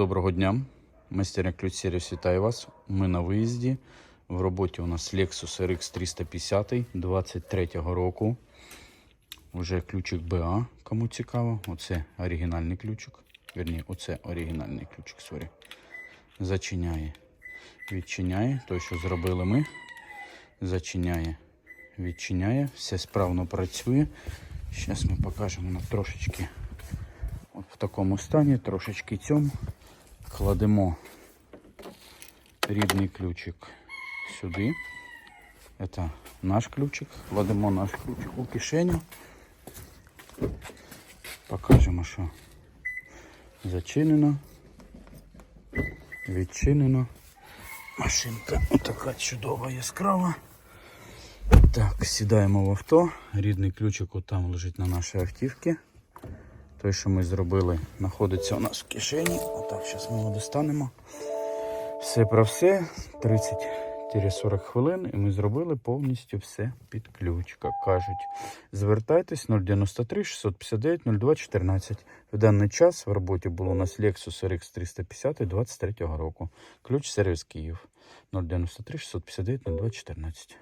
Доброго дня. Майстерня Ключ Сервіс вітає вас. Ми на виїзді. В роботі у нас Lexus RX 350 23-го року. Уже ключик BA, кому цікаво. Оце оригінальний ключик. Вірні, оце оригінальний ключик, сорі. Зачиняє. Відчиняє. Той, що зробили ми. Зачиняє. Відчиняє. Все справно працює. Зараз ми покажемо на трошечки от в такому стані, трошечки цьому. Кладемо рідний ключик сюди. Це наш ключик. Кладемо наш ключик у кишеню. Покажемо, що зачинено, відчинено. Машинка така чудова яскрава. Так, сідаємо в авто. Рідний ключик отам лежить на нашій автівці. Той, що ми зробили, знаходиться у нас в кишені. Отак, зараз ми його достанемо. Все про все. 30-40 хвилин. І ми зробили повністю все під ключ. Як кажуть. Звертайтесь 093 659 02 14. В даний час в роботі було у нас Lexus RX 350 23 року. Ключ сервіс Київ 093 659 02 14.